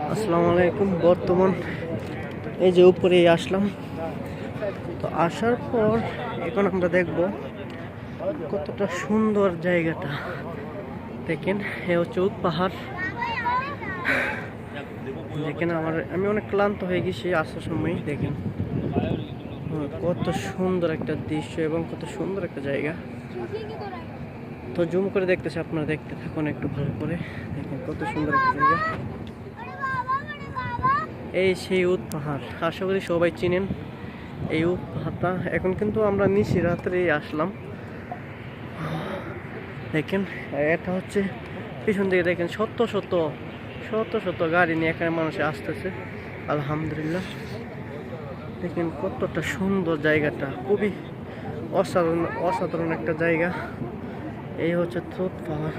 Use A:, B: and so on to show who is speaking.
A: আসসালামু আলাইকুম। বর্তমান এই যে উপরে আসলাম। তো আসার পর এখন আমরা দেখব কতটা সুন্দর জায়গাটা। দেখেন, এ হচ্ছে পাহাড়। দেখেন আমার, আমি অনেক ক্লান্ত হয়ে গেছি আসার সময়, দেখেন। কত সুন্দর একটা দৃশ্য এবং কত সুন্দর একটা জায়গা। তো জুম করে দেখতেছি, আপনারা দেখতে থাকুন একটু ভালো করে দেখেন কত সুন্দর একটা জায়গা। এই সেই উদ পাহাড় আশা করি সবাই চিনেন এই উদ পাহাড়টা এখন কিন্তু আমরা নিশি রাত্রে আসলাম। দেখেন, এটা হচ্ছে পিছন দিকে দেখেন, শত শত শত শত গাড়ি নিয়ে এখানে মানুষ আসতেছে। আলহামদুলিল্লাহ। দেখেন কতটা সুন্দর জায়গাটা। খুবই অসাধারণ অসাধারণ একটা জায়গা। এই হচ্ছে থ্রোত পাহাড়